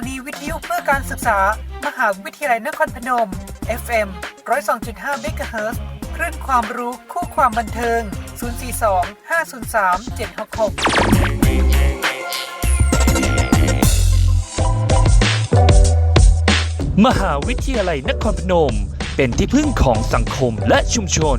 านีวิทยุเพื่อการศึกษา มหาวิทยาลัยนครพนม FM 102.5 MHz คลื่นความรู้คู่ความบันเทิง 042 503 766มหาวิทยาลัยนครพนม เป็นที่พึ่งของสังคมและชุมชน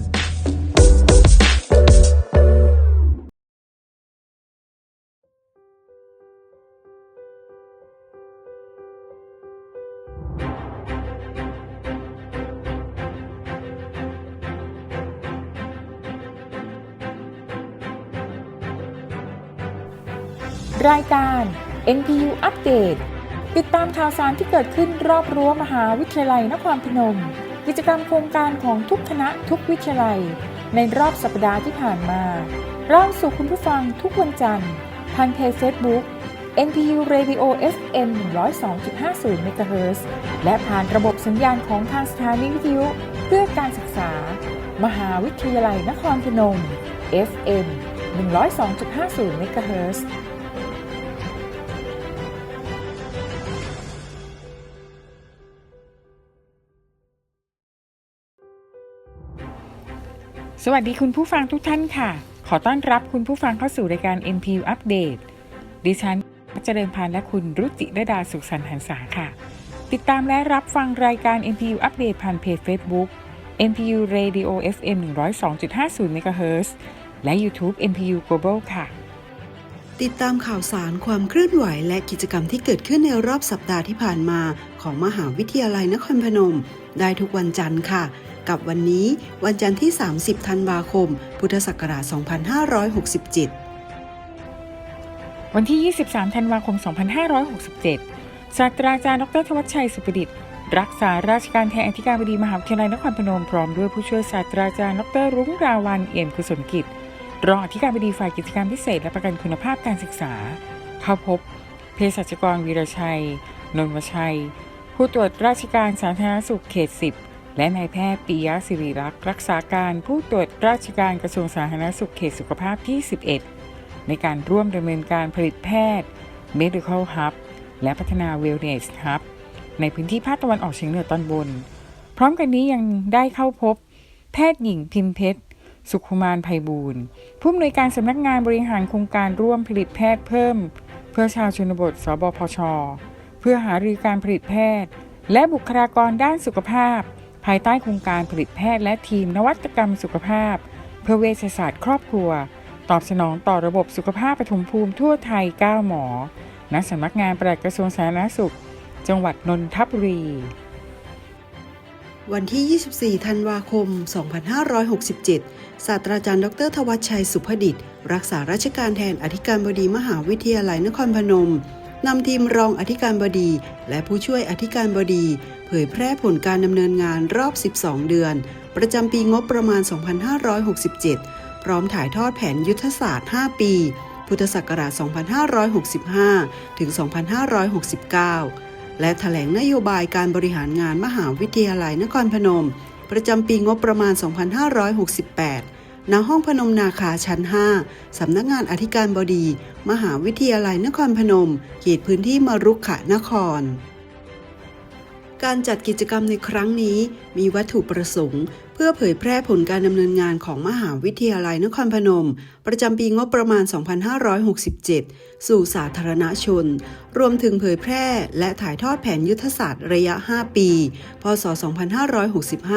รายการ NPU อัปเดตติดตามข่าวสารที่เกิดขึ้นรอบรั้วมหาวิทยาลัยนครพนม กิจกรรมโครงการของทุกคณะทุกวิทยาลัย ในรอบสัปดาห์ที่ผ่านมาเล่าสู่คุณผู้ฟังทุกวันจันทร์ทางเพจ Facebook NPU Radio FM 102.50 MHz และผ่านระบบสัญญาณของทางสถานีวิทยุ เพื่อการศึกษา มหาวิทยาลัยนครพนม FM 102.50 MHz สวัสดีคุณผู้ฟังทุกท่านค่ะ ขอต้อนรับคุณผู้ฟังเข้าสู่รายการ NPU Update ดิฉันเจริญพานและคุณรุจิรดาสุขสันต์หันษาค่ะ ติดตามและรับฟังรายการ NPU Update ผ่านเพจ Facebook NPU Radio FM 102.50 MHz และ YouTube NPU Global ค่ะ ติดตามข่าวสารความเคลื่อนไหวและกิจกรรมที่เกิดขึ้นในรอบสัปดาห์ที่ผ่านมาของมหาวิทยาลัยนครพนม ได้ทุกวันจันทร์ค่ะ กับวันนี้วันจันทร์ที่ 30 ธันวาคม พุทธศักราช 2567 วันที่ 23 ธันวาคม 2567 ศาสตราจารย์ ดร ธวัชชัย สุประดิษฐ์รักษาราชการแทนอธิการบดีมหาวิทยาลัยนครพนมพร้อมด้วยผู้ช่วยศาสตราจารย์ ดร รุ้งราวันเอี่ยมกุศลกิจ รองอธิการบดีฝ่ายกิจการพิเศษ และประกันคุณภาพการศึกษา เข้าพบเภสัชกรวีรชัย นนวชัย ผู้ตรวจราชการสาธารณสุขเขต 10 และนายแพทย์ปิยะศิริรักษ์รักษาการผู้ตรวจราชการกระทรวงสาธารณสุขเขตสุขภาพที่ 11 ในการร่วมดำเนินการผลิตแพทย์ Medical Hub และพัฒนา Wellness Hub ในพื้นที่ภาคตะวันออกเฉียงเหนือตอนบน พร้อมกันนี้ยังได้เข้าพบ แพทย์หญิงพิมเพชร สุขุมานไพบูลย์ผู้อำนวยการสำนักงานบริหารโครงการร่วมผลิตแพทย์เพิ่ม เพื่อชาวชนบท สบพช เพื่อหารือการผลิตแพทย์ และบุคลากรด้านสุขภาพ ภายใต้โครงการผลิตแพทย์และทีมนวัตกรรมสุขภาพ เพื่อเวชศาสตร์ครอบครัว ตอบสนองต่อระบบสุขภาพปฐมภูมิทั่วไทย 9 หมอ ณ สำนักงานปลัดกระทรวงสาธารณสุข จังหวัดนนทบุรี วันที่ 24 ธันวาคม 2567 ศาสตราจารย์ ดร ทวัชชัย สุภดิษฐ์ รักษาราชการแทนอธิการบดีมหาวิทยาลัยนครพนม นำทีมรองอธิการบดี และผู้ช่วยอธิการบดี เผยแพร่ผลการดำเนินงานรอบ 12 เดือน ประจำปีงบประมาณ 2567 พร้อมถ่ายทอดแผนยุทธศาสตร์ 5 ปี พุทธศักราช 2565 ถึง 2569 และแถลงนโยบายการบริหารงานมหาวิทยาลัยนครพนม ประจำปีงบประมาณ 2568 ณห้องพนมนาคาชั้น 5 สำนักงานอธิการบดี มหาวิทยาลัยนครพนม เขตพื้นที่มรุกขะนคร การจัดกิจกรรมในครั้งนี้มีวัตถุประสงค์ เพื่อเผยแพร่ผลการดำเนินงานของมหาวิทยาลัยนครพนม ประจำปีงบประมาณ 2567 สู่สาธารณชน รวมถึงเผยแพร่และถ่ายทอดแผนยุทธศาสตร์ระยะ 5 ปี พศ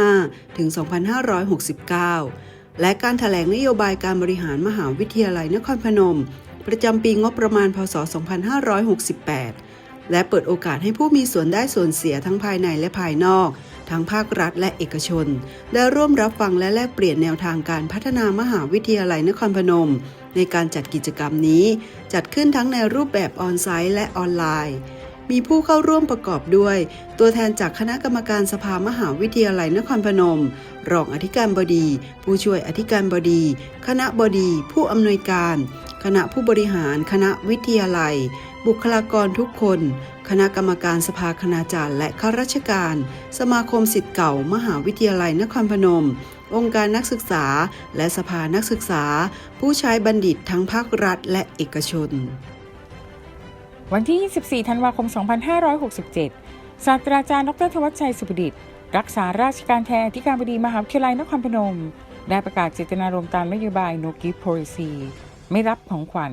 2565 ถึง 2569 และการถแถลงนโยบายการบริหารมหาวิทยาลัยนครพนม ประจำปีงบประมาณพศ 2568 และเปิดโอกาสให้ผู้มีส่วนได้ส่วนเสียทั้งภายในและภายนอก ทั้งภาครัฐและเอกชน ได้ร่วมรับฟังและแลกเปลี่ยนแนวทางการพัฒนามหาวิทยาลัยนครพนม ในการจัดกิจกรรมนี้ จัดขึ้นทั้งในรูปแบบออนไซต์และออนไลน์ มีผู้เข้าร่วมประกอบด้วย ตัวแทนจากคณะกรรมการสภามหาวิทยาลัยนครพนม รองอธิการบดี ผู้ช่วยอธิการบดี คณะบดี ผู้อำนวยการ คณะผู้บริหาร คณะวิทยาลัย บุคลากรทุกคน คณะกรรมการสภาคณาจารย์ และข้าราชการ สมาคมสิทธิ์เก่า มหาวิทยาลัยนครพนม องค์การนักศึกษา และสภานักศึกษา ผู้ใช้บัณฑิตทั้งภาครัฐและเอกชน วันที่ 24 ธันวาคม 2567 ศาสตราจารย์ ดรทวัชชัย สุปดิษฐ์รักษาราชการแทนอธิการบดีมหาวิทยาลัยนครพนม ได้ประกาศเจตนารมณ์ตามนโยบาย No Gift Policy ไม่รับของขวัญ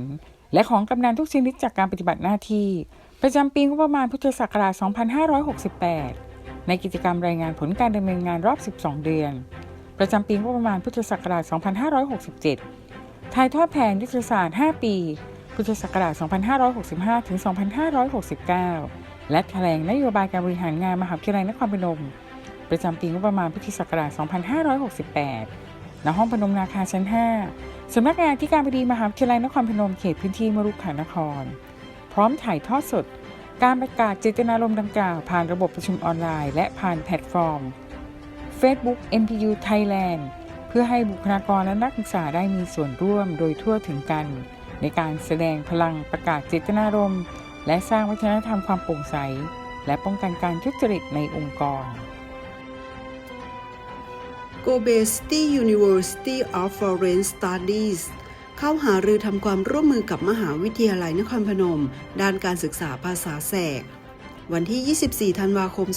และของกำนันทุกชนิดจากการปฏิบัติหน้าที่ ประจำปีงบประมาณพุทธศักราช 2568 ในกิจกรรมรายงานผลการดำเนินงานรอบ 12 เดือน ประจำปีงบประมาณพุทธศักราช 2567 ถ่ายทอดแผนยุทธศาสตร์ 5 ปี พุทธศักราช 2565 ถึง 2569 และแถลงนโยบายการบริหารงานมหาวิทยาลัยนครพนม ประจำปีงบประมาณพุทธศักราช 2568 ณ ห้องพนมนาคาชั้น 5 สำนักงานที่การบดีมหาวิทยาลัยนครพนมเขตพื้นที่มรุกขานคร พร้อมถ่ายทอดสด การประกาศเจตนารมณ์ดังกล่าว ผ่านระบบประชุมออนไลน์ และผ่านแพลตฟอร์ม Facebook NPU Thailand เพื่อให้บุคลากรและนักศึกษาได้มีส่วนร่วมโดยทั่วถึงกัน ในการแสดงพลังประกาศเจตนารมณ์ และสร้างวัฒนธรรมความโปร่งใส และป้องกันการทุจริตในองค์กร Kobe City University of Foreign Studies เข้าหารือทำความร่วมมือกับมหาวิทยาลัยนครพนม ด้านการศึกษาภาษาแสก วันที่ 24 ธันวาคม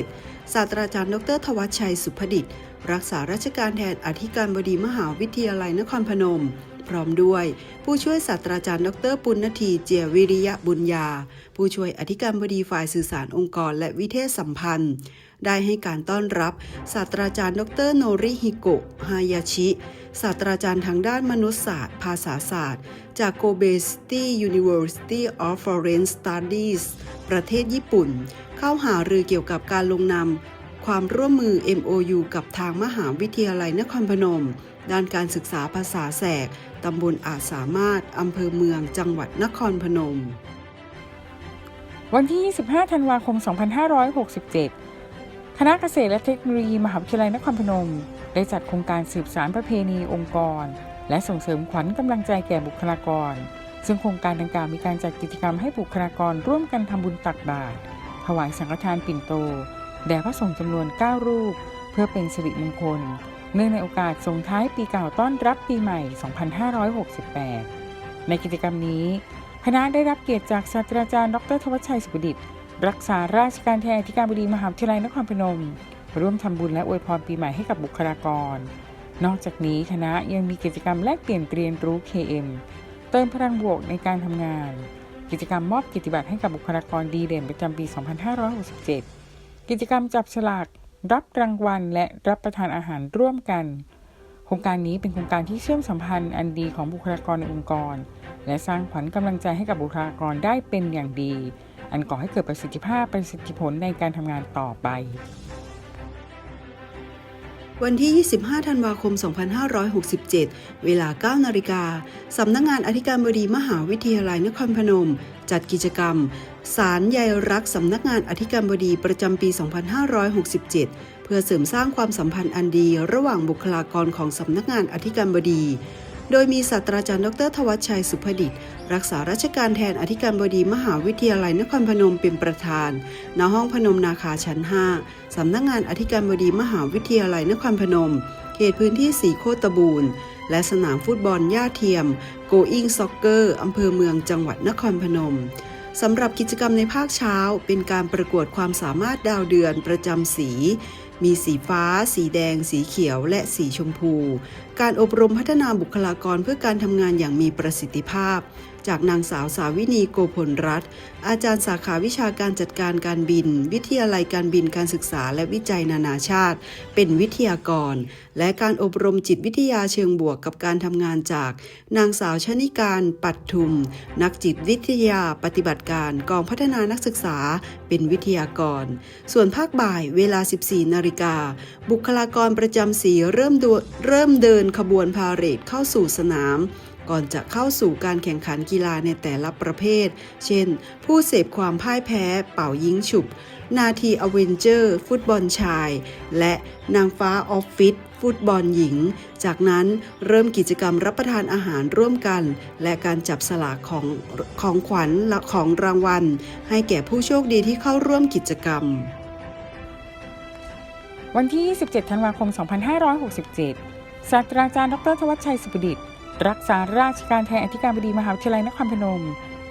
2567 ศาสตราจารย์ ดร ทวัชชัย สุภดิษฐ์ รักษาราชการแทนอธิการบดีมหาวิทยาลัยนครพนม พร้อมด้วย ผู้ช่วยศาสตราจารย์ดรปุณณทีเจียวิริยะบุญญา ผู้ช่วยอธิการบดีฝ่ายสื่อสารองค์กรและวิเทศสัมพันธ์ ได้ให้การต้อนรับศาสตราจารย์ดรโนริฮิโกะฮายาชิศาสตราจารย์ทางด้านมนุษยศาสตร์ ภาษาศาสตร์ จากโกเบสตี้ University of Foreign Studies ประเทศญี่ปุ่น เข้าหารือเกี่ยวกับการลงนามความร่วมมือ MOU กับทางมหาวิทยาลัยนครพนม ด้านการศึกษาภาษาแสก ตำบลอาจสามารถ อำเภอเมือง จังหวัดนครพนม วันที่ 25 ธันวาคม 2567 คณะเกษตรและเทคโนโลยีมหาวิทยาลัยนครพนม ได้จัดโครงการสืบสารประเพณีองค์กร และส่งเสริมขวัญกำลังใจแก่บุคลากร ซึ่งโครงการดังกล่าวมีการจัดกิจกรรมให้บุคลากรร่วมกันทำบุญตักบาตร ถวายสังฆทานปิ่นโต แด่พระสงฆ์จำนวน 9 รูป เพื่อเป็นสิริมงคล เนื่องในโอกาสส่งท้ายปีเก่าต้อนรับปีใหม่ 2568 ในกิจกรรมนี้ คณะได้รับเกียรติจากศาสตราจารย์ ดรทวัชชัยสุประดิษฐ์รักษาราชการแทนอธิการบดีมหาวิทยาลัยนครพนม ร่วมทำบุญและอวยพรปีใหม่ให้กับบุคลากร นอกจากนี้คณะยังมีกิจกรรมแลกเปลี่ยนเรียนรู้ KM เติมพลังบวกในการทำงาน กิจกรรมมอบกิจบัตรให้กับบุคลากรดีเด่นประจำปี 2567 กิจกรรมจับฉลาก รับรางวัล และรับประทานอาหารร่วมกัน โครงการนี้เป็นโครงการที่เชื่อมสัมพันธ์อันดีของบุคลากรในองค์กร และสร้างขวัญกำลังใจให้กับบุคลากรได้เป็นอย่างดี อันก่อให้เกิดประสิทธิภาพประสิทธิผลในการทำงานต่อไปวันที่ 25 ธันวาคม 2567 เวลา 9 นาฬิกา สำนักงานอธิการบดีมหาวิทยาลัยนครพนม จัดกิจกรรม สารใยรักสำนักงานอธิการบดีประจำปี 2567 เพื่อเสริมสร้างความสัมพันธ์อันดีระหว่างบุคลากรของสำนักงานอธิการบดี โดยมีศาสตราจารย์ดร ทวัชชัยสุภดิษฐ์รักษาราชการแทนอธิการบดีมหาวิทยาลัยนครพนมเป็นประธาน ณ ห้องพนมนาคาชั้น 5 สำนักงานอธิการบดีมหาวิทยาลัยนครพนม เขตพื้นที่สีโคตบูรณ์และสนามฟุตบอลย่าเทียม Going Soccer อำเภอเมืองจังหวัดนครพนม สำหรับกิจกรรมในภาคเช้า เป็นการประกวดความสามารถดาวเดือนประจำสี มีสีฟ้า สีแดง สีเขียว และสีชมพู การอบรมพัฒนาบุคลากรเพื่อการทำงานอย่างมีประสิทธิภาพ จากนางสาวสาวินีโกพลรัตน์อาจารย์สาขาวิชาการจัดการการบิน วิทยาลัยการบินการศึกษาและวิจัยนานาชาติ เป็นวิทยากร และการอบรมจิตวิทยาเชิงบวกกับการทำงานจาก นางสาวชนิการปัดทุม นักจิตวิทยาปฏิบัติการกองพัฒนานักศึกษา เป็นวิทยากร ส่วนภาคบ่ายเวลา 14 นาฬิกา บุคลากรประจำสีเริ่มเริ่มเดินขบวนพาเหรดเข้าสู่สนาม ก่อนจะเข้าสู่การแข่งขันกีฬาในแต่ละประเภท เช่น ผู้เสพความพ่ายแพ้ เป่ายิงฉุบ นาทีอเวนเจอร์ ฟุตบอลชาย และนางฟ้าออฟฟิศฟุตบอลหญิง จากนั้นเริ่มกิจกรรมรับประทานอาหารร่วมกัน และการจับสลากของของขวัญและของรางวัล ให้แก่ผู้โชคดีที่เข้าร่วมกิจกรรม วันที่ 27 ธันวาคม 2567 ศาสตราจารย์ ดร ทวัชชัยสุปดิษฐ์ รักษาราชการแทนอธิการบดีมหาวิทยาลัยนครพนม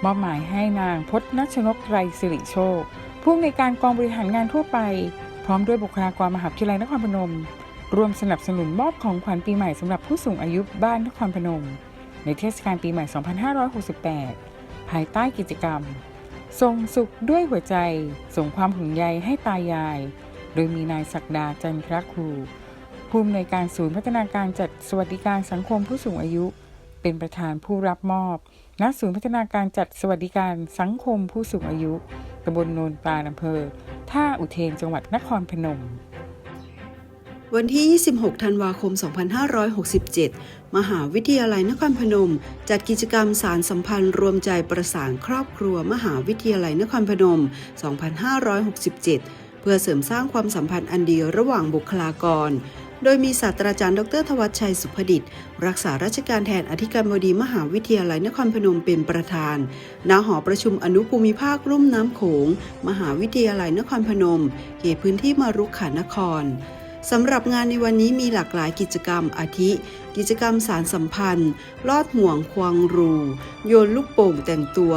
มอบหมายให้นางพจนชนกไตรสิริโชค ผู้อำนวยการกองบริหารงานทั่วไป พร้อมด้วยบุคลากรมหาวิทยาลัยนครพนมร่วมสนับสนุนมอบของขวัญปีใหม่สำหรับผู้สูงอายุบ้านนครพนม ในเทศกาลปีใหม่ 2568 ภายใต้กิจกรรม ส่งสุขด้วยหัวใจ ส่งความห่วงใยให้ตายาย โดยมีนายศักดาจันทรครูผู้อำนวยการศูนย์พัฒนาการจัดสวัสดิการสังคมผู้สูงอายุ เป็นประธานผู้รับมอบ ณ ศูนย์พัฒนาการจัดสวัสดิการสังคมผู้สูงอายุตำบลโนนปลาอำเภอ ท่าอุเทน จังหวัดนครพนม วันที่ 26 ธันวาคม 2567 มหาวิทยาลัยนครพนม จัดกิจกรรมสารสัมพันธ์รวมใจประสานครอบครัว มหาวิทยาลัยนครพนม 2567 เพื่อเสริมสร้างความสัมพันธ์อันดีระหว่างบุคลากร โดยมีศาสตราจารย์ ดร ทวัชชัยสุภดิษฐ์รักษาราชการแทนอธิการบดีมหาวิทยาลัยนครพนมเป็นประธานณหอประชุมอนุภูมิภาครุ่มน้ำโขง มหาวิทยาลัยนครพนมเขตพื้นที่มารุกขานครสำหรับงานในวันนี้มีหลากหลายกิจกรรมอาทิ กิจกรรมสารสัมพันธ์ ลอดห่วงควงรู โยนลูกโป่งแต่งตัว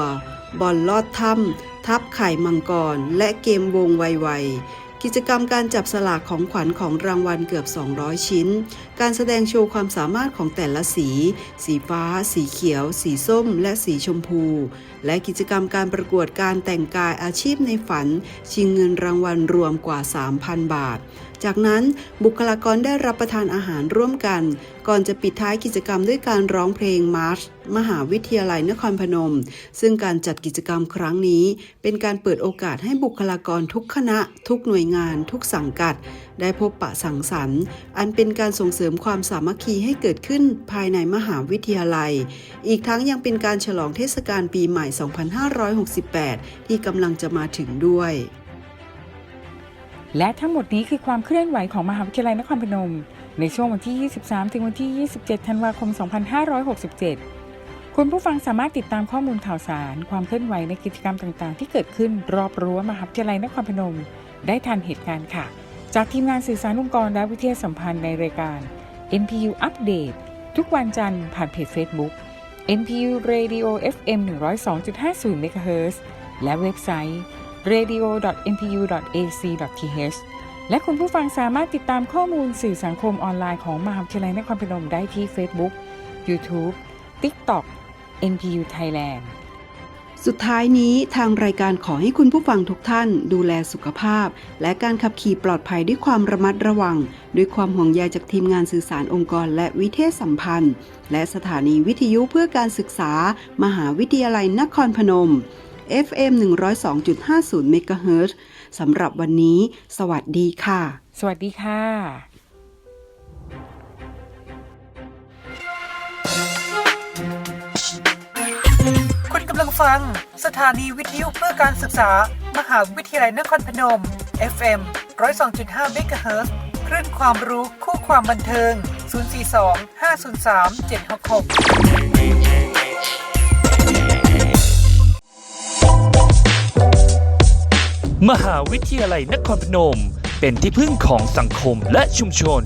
บอลลอดถ้ำทับไข่มังกร และเกมวงไวๆ กิจกรรมการจับสลากของขวัญของรางวัลเกือบ 200 ชิ้น การแสดงโชว์ความสามารถของแต่ละสี สีฟ้า สีเขียว สีส้ม และสีชมพู และกิจกรรมการประกวดการแต่งกายอาชีพในฝัน ชิงเงินรางวัลรวมกว่า 3,000 บาท จากนั้นบุคลากรได้รับประทานอาหารร่วมกัน ก่อนจะปิดท้ายกิจกรรมด้วยการร้องเพลงมาร์ชมหาวิทยาลัยนครพนม ซึ่งการจัดกิจกรรมครั้งนี้ เป็นการเปิดโอกาสให้บุคลากรทุกคณะ ทุกหน่วยงาน ทุกสังกัด ได้พบปะสังสรรค์ อันเป็นการส่งเสริมความสามัคคีให้เกิดขึ้นภายในมหาวิทยาลัย อีกทั้งยังเป็นการฉลองเทศกาลปีใหม่ 2568 ที่กำลังจะมาถึงด้วย และทั้งหมดนี้คือความเคลื่อนไหวของมหาวิทยาลัยนครพนม ในช่วงวันที่ 23 ถึงวันที่ 27 ธันวาคม 2567 คุณผู้ฟังสามารถติดตามข้อมูลข่าวสาร ความเคลื่อนไหวในกิจกรรมต่างๆ ที่เกิดขึ้นรอบรั้วมหาวิทยาลัยนครพนม ได้ทันเหตุการณ์ค่ะ จากทีมงานสื่อสารองค์กรและวิทยาสัมพันธ์ในรายการ NPU Update ทุกวันจันทร์ผ่านเพจ Facebook NPU Radio FM 102.50 MHz และเว็บไซต์ radio.npu.ac.th และคุณผู้ฟังสามารถติดตามข้อมูลสื่อสังคมออนไลน์ของมหาวิทยาลัยนครพนมได้ที่ Facebook YouTube TikTok NPU Thailand สุดท้ายนี้ทางรายการขอให้คุณผู้ฟังทุกท่านดูแลสุขภาพ และการขับขี่ปลอดภัยด้วยความระมัดระวัง ด้วยความห่วงใยจากทีมงานสื่อสารองค์กร และวิเทศสัมพันธ์ และสถานีวิทยุเพื่อการศึกษา มหาวิทยาลัยนครพนม FM 102.50 MHz สำหรับวันนี้ สวัสดีค่ะ สวัสดีค่ะคุณกำลังฟัง สถานีวิทยุเพื่อการศึกษา มหาวิทยาลัยนครพนม FM 102.5เมกะเฮิรตซ์คลื่นความรู้คู่ความบันเทิง 042 503 766 มหาวิทยาลัยนครพนม เป็นที่พึ่งของสังคมและชุมชน